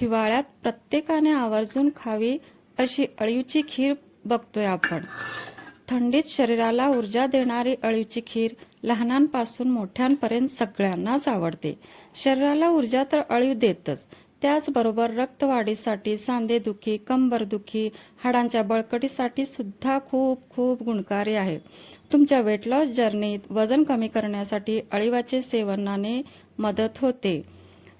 हिवाळ्यात प्रत्येकाने आवर्जून खावी अशी अळीवची खीर बघतोय आपण. थंडीत शरीराला ऊर्जा देणारी अळीवची खीर लहानांपासून मोठ्यांपर्यंत सगळ्यांनाच आवडते. शरीराला ऊर्जा तर अळीव देतच. त्याचबरोबर रक्तवाढीसाठी सांधेदुखी कंबरदुखी हाडांच्या बळकटीसाठी सुद्धा खूप खूप गुणकारी आहे. तुमच्या वेट लॉस जर्नीत वजन कमी करण्यासाठी अळीवाचे सेवनाने मदत होते.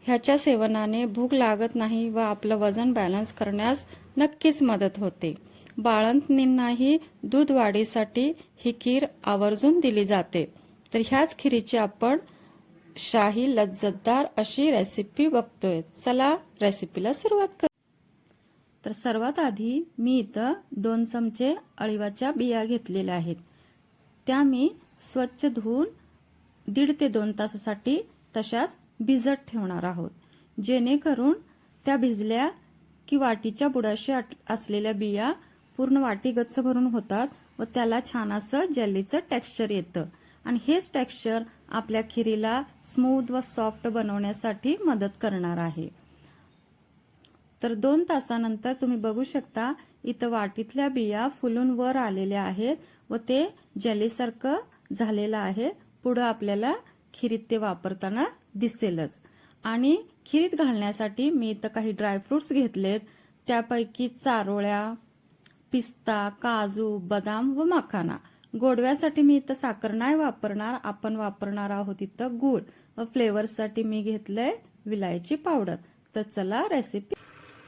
ह्याच्या सेवनाने भूक लागत नाही व आपलं वजन बॅलन्स करण्यास नक्कीच मदत होते. बाळंतणींनाही दूध वाढीसाठी ही खीर आवर्जून दिली जाते. तर ह्याच खिरीची आपण शाही लज्जतदार अशी रेसिपी बघतोय. चला रेसिपीला सुरुवात कर तर सर्वात आधी मी इथं दोन चमचे अळीवाच्या बिया घेतलेल्या आहेत. त्या मी स्वच्छ धुवून दीड ते दोन तासासाठी तशाच भिजत ठेवणार आहोत. जेणेकरून त्या भिजल्या की वाटीच्या बुडाशी असलेल्या बिया पूर्ण वाटी गच्च भरून होतात व त्याला छान असं जेलीचं टेक्स्चर येतं. आणि हेच टेक्स्चर आपल्या खिरीला स्मूथ व सॉफ्ट बनवण्यासाठी मदत करणार आहे. तर दोन तासानंतर तुम्ही बघू शकता इथं वाटीतल्या बिया फुलून वर आलेल्या आहेत व ते जेलीसारखं झालेलं आहे. पुढं आपल्याला खिरीत ते वापरताना दिसेलच. आणि खिरीत घालण्यासाठी मी इथं काही ड्रायफ्रुट्स घेतलेत. त्यापैकी चारोळ्या पिस्ता काजू बदाम व मखाना. गोडव्यासाठी मी इथं साखर नाही वापरणार. आपण वापरणार आहोत इथं गूळ. व फ्लेवर्ससाठी मी घेतलंय विलायची पावडर. तर चला रेसिपी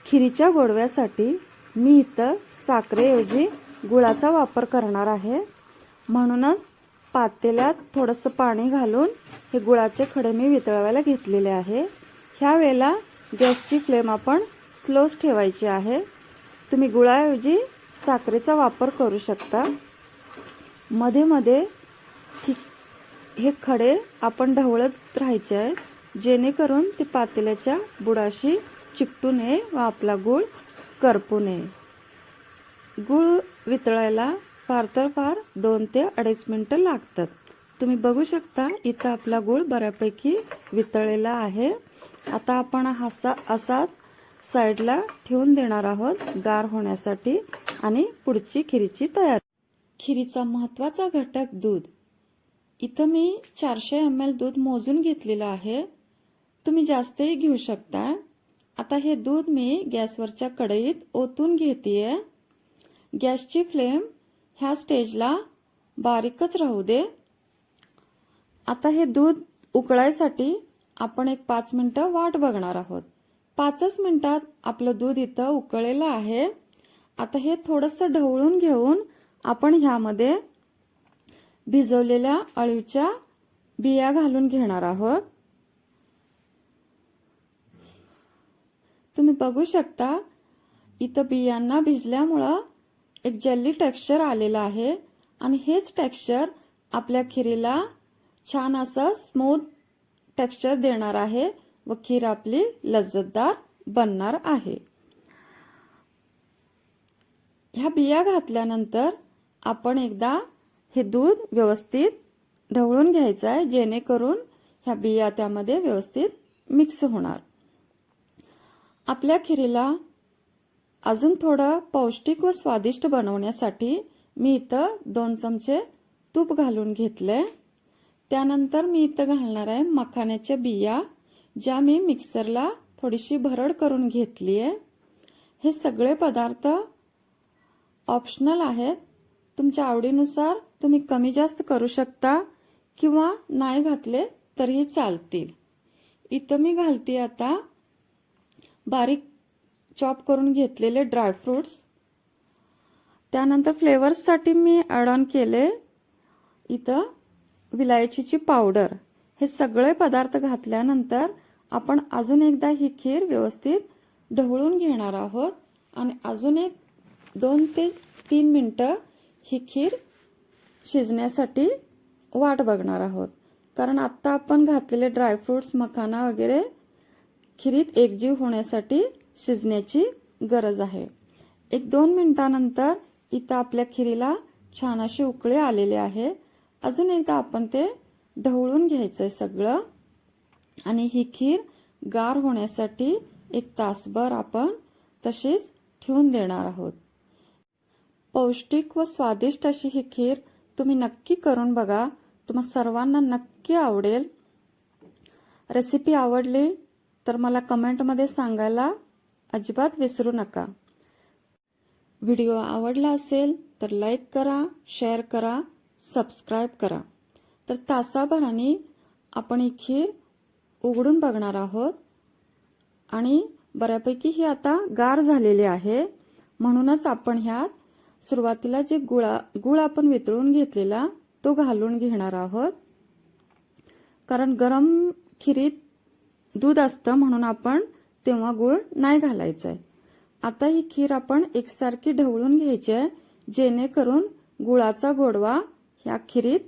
खिरीच्या गोडव्यासाठी मी इथं साखरेऐवजी गुळाचा वापर करणार आहे. म्हणूनच पातेल्यात थोडंसं पाणी घालून हे गुळाचे खडे मी वितळवायला घेतलेले आहे. ह्या वेळेला गॅसची फ्लेम आपण स्लोच ठेवायची आहे. तुम्ही गुळाऐवजी साखरेचा वापर करू शकता. मध्ये मध्ये हे खडे आपण ढवळत राहायचे आहेत जेणेकरून ते पातेल्याच्या बुडाशी चिकटू नये व आपला गूळ करपू नये. गूळ वितळायला फार तर फार दोन ते अडीच मिनटं लागतात. तुम्ही बघू शकता इथं आपला गूळ बऱ्यापैकी वितळलेला आहे. आता आपण हासा असाच साईडला ठेवून देणार आहोत गार होण्यासाठी आणि पुढची खिरीची तयारी. खिरीचा महत्त्वाचा घटक दूध. इथं मी चारशे एम एल दूध मोजून घेतलेलं आहे. तुम्ही जास्तही घेऊ शकता. आता हे दूध मी गॅसवरच्या कढईत ओतून घेते गॅसची फ्लेम ह्या स्टेजला बारीकच राहू दे. आता हे दूध उकळायसाठी आपण एक पाच मिनटं वाट बघणार आहोत. पाचच मिनटात आपलं दूध इथं उकळलेलं आहे. आता हे थोडंसं ढवळून घेऊन आपण ह्यामध्ये भिजवलेल्या अळीच्या बिया घालून घेणार आहोत. तुम्ही बघू शकता इथं बियांना भिजल्यामुळं एक जल्ली टेक्स्चर आलेलं आहे आणि हेच टेक्स्चर आपल्या खिरीला छान असं स्मूथ टेक्स्चर देणार आहे. व खीर आपली लज्जतदार बनणार आहे. ह्या बिया घातल्यानंतर आपण एकदा हे दूध व्यवस्थित ढवळून घ्यायचं आहे जेणेकरून ह्या बिया त्यामध्ये व्यवस्थित मिक्स होणार. आपल्या खिरीला अजून थोडं पौष्टिक व स्वादिष्ट बनवण्यासाठी मी इथं दोन चमचे तूप घालून घेतले. त्यानंतर मी इथं घालणार आहे मखाण्याच्या बिया ज्या मी मिक्सरला थोडीशी भरड करून घेतली आहे. हे सगळे पदार्थ ऑप्शनल आहेत. तुमच्या आवडीनुसार तुम्ही कमी जास्त करू शकता किंवा नाही घातले तरीही चालतील. इथं मी घालते आता बारीक चॉप करून घेतलेले ड्रायफ्रूट्स त्यानंतर फ्लेवर्ससाठी मी ॲड ऑन केले. इथं विलायचीची पावडर हे सगळे पदार्थ घातल्यानंतर आपण अजून एकदा ही खीर व्यवस्थित ढवळून घेणार आहोत आणि अजून एक दोन ते तीन मिनटं ही खीर शिजण्यासाठी वाट बघणार आहोत. कारण आत्ता आपण घातलेले ड्रायफ्रुट्स मखाना वगैरे खिरीत एकजीव होण्यासाठी शिजण्याची गरज आहे. एक दोन मिनटानंतर इथं आपल्या खिरीला छान अशी उकळे आलेले आहे. अजून एकदा आपण ते ढवळून घ्यायचं आहे सगळं. आणि ही खीर गार होण्यासाठी एक तासभर आपण तशीच ठेवून देणार आहोत. पौष्टिक व स्वादिष्ट अशी ही खीर तुम्ही नक्की करून बघा. तुम्हा सर्वांना नक्की आवडेल. रेसिपी आवडली तर मला कमेंटमध्ये सांगायला अजिबात विसरू नका. व्हिडिओ आवडला असेल तर लाईक करा शेअर करा. सबस्क्राईब करा. तर तासाभराने आपण ही खीर उघडून बघणार आहोत आणि बऱ्यापैकी ही आता गार झालेली आहे. म्हणूनच आपण ह्यात सुरुवातीला जे गुळा गुळ आपण वितळून घेतलेला तो घालून घेणार आहोत. कारण गरम खिरीत दूध असतं म्हणून आपण तेव्हा गुळ नाही घालायचं आहे आता ही खीर आपण एकसारखी ढवळून घ्यायची आहे जेणेकरून गुळाचा गोडवा ह्या खिरीत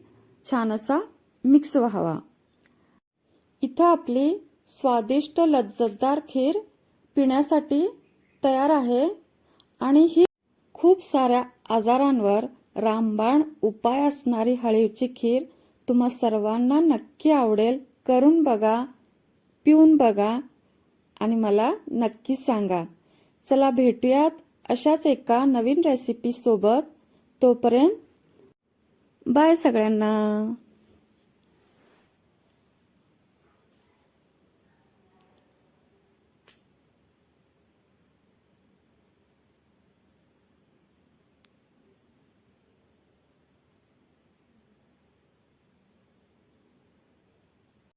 छान असा मिक्स व्हावा. इथं आपली स्वादिष्ट लज्जतदार खीर पिण्यासाठी तयार आहे आणि ही खूप साऱ्या आजारांवर रामबाण उपाय असणारी हळीवची खीर तुम्हा सर्वांना नक्की आवडेल. करून बघा पिऊन बघा आणि मला नक्की सांगा. चला भेटूयात अशाच एका नवीन रेसिपी सोबत. तोपर्यंत बाय सगळ्यांना